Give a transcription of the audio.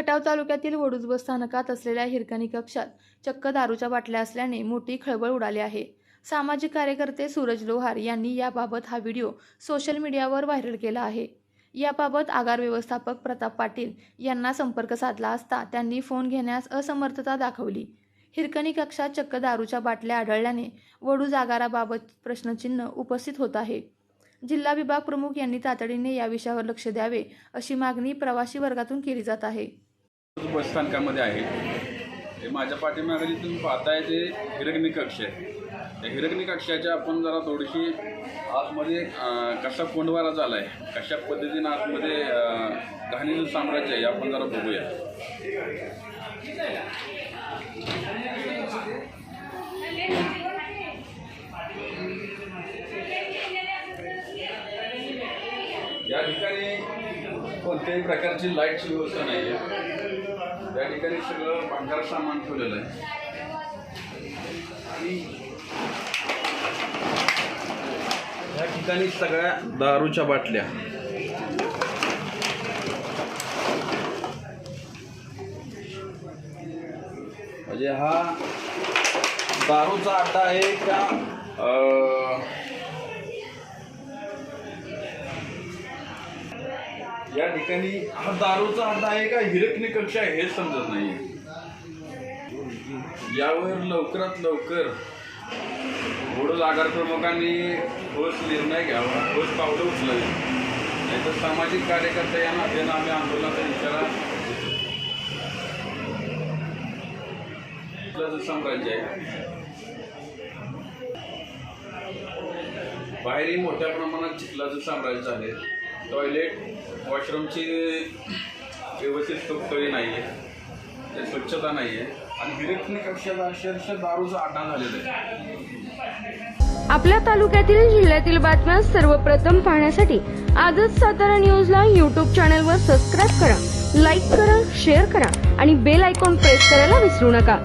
खटाव तालुक्यातील वडूज बस स्थानकात असलेल्या हिरकणी कक्षात चक्क दारूच्या बाटल्या असल्याने मोठी खळबळ उडाली आहे. सामाजिक कार्यकर्ते सूरज लोहार यांनी याबाबत हा व्हिडिओ सोशल मीडियावर व्हायरल केला आहे. याबाबत आगार व्यवस्थापक प्रताप पाटील यांना संपर्क साधला असता त्यांनी फोन घेण्यास असमर्थता दाखवली. हिरकणी कक्षात चक्क दारूच्या बाटल्या आढळल्याने वडूज आगाराबाबत प्रश्नचिन्ह उपस्थित होत आहे. जिल्हा विभाग प्रमुख यांनी तातडीने या विषयावर लक्ष द्यावे अशी मागणी प्रवासी वर्गातून केली जात आहे. बसस्थानकामध्ये आहे. हे माझ्या पाठीमागे जे तुम्ही पाहताय ते हिरकणी कक्ष आहे. त्या हिरकणी कक्षाच्या आपण जरा थोडीशी आतमध्ये कसा कोंडवारा झाला आहे कशा पद्धतीनं आतमध्ये अं, घाणीचं साम्राज्य आहे आपण जरा बघूया. या ठिकाणी कोणत्याही प्रकारची लाईटची व्यवस्था नाही आहे त्या ठिकाणी सगळं भांगार सामान ठेवलेलं आहे. आणि या ठिकाणी सगळ्या दारूच्या बाटल्या. म्हणजे हा दारूचा अड्डा आहे का या ठिकाणी हा दारूचा अड्डा आहे का? हिरकणी कक्षा आहे हे समजत नाही यावर लवकरात लवकर वडोद आगार प्रमुखांनी ठोस निर्णय घ्यावा ठोस पावलं उचलावी. नाहीतर सामाजिक कार्यकर्ते या नात्यानं आम्ही आंदोलनाचा इशारा साम्राज्य आहे. बाहेरही मोठ्या प्रमाणात चिखलाचं साम्राज्य आहे टॉयलेट वॉशरूमची व्यवस्थित सोपतळी नाही आहे स्वच्छता नाही आहे आणि हिरकणी कक्षात अक्षरशः दारूचा आटा झालेला आहे. आपल्या तालुक्यातील जिल्ह्यातील बातम्या सर्वप्रथम पाहण्यासाठी आजच सातारा न्यूजला यूट्यूब चॅनलवर सबस्क्राईब करा लाईक करा शेअर करा आणि बेल आयकॉन प्रेस करायला विसरू नका.